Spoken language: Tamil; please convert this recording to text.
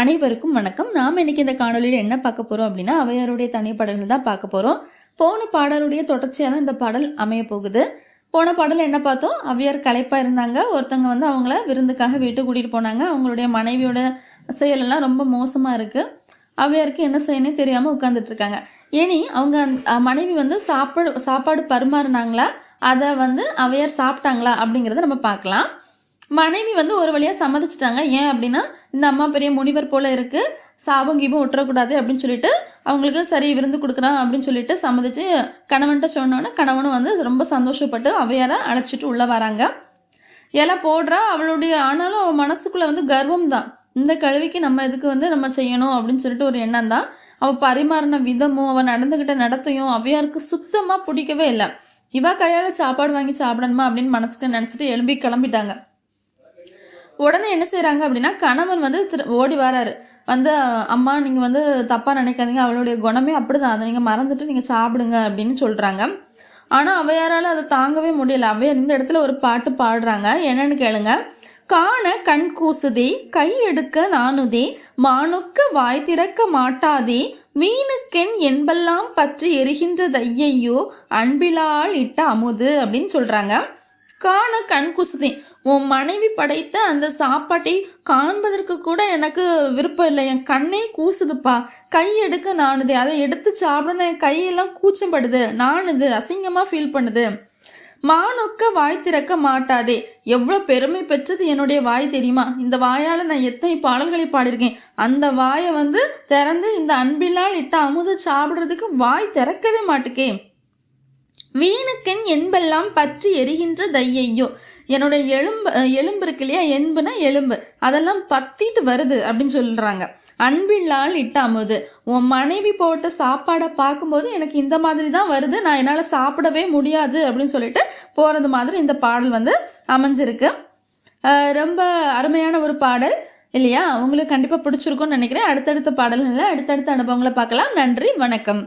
அனைவருக்கும் வணக்கம். நாம் இன்னைக்கு இந்த காணொலியில் என்ன பார்க்க போகிறோம் அப்படின்னா அவையாருடைய தனிப்பாடல்கள் தான் பார்க்க போகிறோம் போன பாடலுடைய தொடர்ச்சியாக தான் இந்த பாடல் அமைய போகுது. போன பாடல் என்ன பார்த்தோம்? அவையார் களைப்பாக இருந்தாங்க. ஒருத்தங்க வந்து அவங்கள விருந்துக்காக வீட்டுக்கு கூட்டிகிட்டு போனாங்க. அவங்களுடைய மனைவியோட செயலெல்லாம் ரொம்ப மோசமாக இருக்குது அவையாருக்கு என்ன செய்யணும் தெரியாமல் உட்காந்துட்ருக்காங்க இனி அவங்க அந் மனைவி வந்து சாப்பாடு சாப்பாடு பரிமாறினாங்களா? அதை வந்து அவையார் சாப்பிட்டாங்களா அப்படிங்கிறத நம்ம பார்க்கலாம். மனைவி வந்து ஒரு வழியாக சம்மதிச்சிட்டாங்க. ஏன் அப்படின்னா இந்த அம்மா பெரிய முனிவர் போல் இருக்குது சாபம் கீபம் விட்டுறக்கூடாது அப்படின்னு சொல்லிட்டு அவங்களுக்கு சரி விருந்து கொடுக்குறான் அப்படின்னு சொல்லிட்டு சம்மதிச்சு கணவன்கிட்ட சொன்னோன்னே கணவனும் வந்து ரொம்ப சந்தோஷப்பட்டு அவையாரை அழைச்சிட்டு உள்ளே வராங்க. எல்லாம் போடுறா அவளுடைய ஆனாலும் அவள் மனசுக்குள்ளே வந்து கர்வம் தான் இந்த கழுவிக்கு நம்ம இதுக்கு வந்து நம்ம செய்யணும் அப்படின்னு சொல்லிட்டு ஒரு எண்ணம் தான் அவள் பரிமாறின விதமும் அவள் நடந்துக்கிட்ட நடத்தையும் அவையாருக்கு சுத்தமாக பிடிக்கவே இல்லை. இவா கையால் சாப்பாடு வாங்கி சாப்பிடணுமா அப்படின்னு மனசுக்கு நினச்சிட்டு எழும்பி கிளம்பிட்டாங்க. உடனே என்ன செய்கிறாங்க அப்படின்னா கணவன் வந்து திரு ஓடி வராரு. வந்து அம்மா நீங்கள் வந்து தப்பாக நினைக்காதீங்க. அவளுடைய குணமே அப்படி தான் அதை நீங்கள் மறந்துட்டு நீங்கள் சாப்பிடுங்க அப்படின்னு சொல்கிறாங்க ஆனால் அவையாரால் அதை தாங்கவே முடியல. அவையார் இந்த இடத்துல ஒரு பாட்டு பாடுறாங்க. என்னன்னு கேளுங்க. காண கண் கூசுதே கை எடுக்க நானுதே மானுக்கு வாய் திறக்க மாட்டாதே மீனுக்கென் என்பெல்லாம் பற்றி எரிகின்றது ஐயையோ அன்பிலால் இட்ட அமுது அப்படின்னு சொல்கிறாங்க காண கண் குசுதே உன் மனைவி படைத்த அந்த சாப்பாட்டை காண்பதற்கு கூட எனக்கு விருப்பம் இல்லை. என் கண்ணே கூசுதுப்பா. கை எடுக்க நானுது. அதை எடுத்து சாப்பிட என் கையெல்லாம் கூச்சப்படுது. நானுது. அசிங்கமாக ஃபீல் பண்ணுது. மானொக்க வாய் திறக்க மாட்டாதே. எவ்வளோ பெருமை பெற்றது என்னுடைய வாய் தெரியுமா? இந்த வாயால் நான் எத்தனை பாடல்களை பாடியிருக்கேன். அந்த வாயை வந்து திறந்து இந்த அன்பிலால் இட்ட அமுது சாப்பிட்றதுக்கு வாய் திறக்கவே மாட்டுக்கே. வீணுக்கென் என்பெல்லாம் பற்றி எரிகின்ற தையையோ. என்னோட எலும்பு எலும்பு இருக்கு இல்லையா? எண்புனா எலும்பு. அதெல்லாம் பத்திட்டு வருது அப்படின்னு சொல்கிறாங்க அன்பில்லால் இட்டாமுது. உன் மனைவி போட்ட சாப்பாடை பார்க்கும்போது எனக்கு இந்த மாதிரி தான் வருது. நான் என்னால் சாப்பிடவே முடியாது அப்படின்னு சொல்லிட்டு போகிறது மாதிரி இந்த பாடல் வந்து அமைஞ்சிருக்கு. ரொம்ப அருமையான ஒரு பாடல் இல்லையா? உங்களுக்கு கண்டிப்பாக பிடிச்சிருக்கும்னு நினைக்கிறேன். அடுத்தடுத்த பாடல்களில் அடுத்தடுத்த அனுபவங்களை பார்க்கலாம். நன்றி வணக்கம்.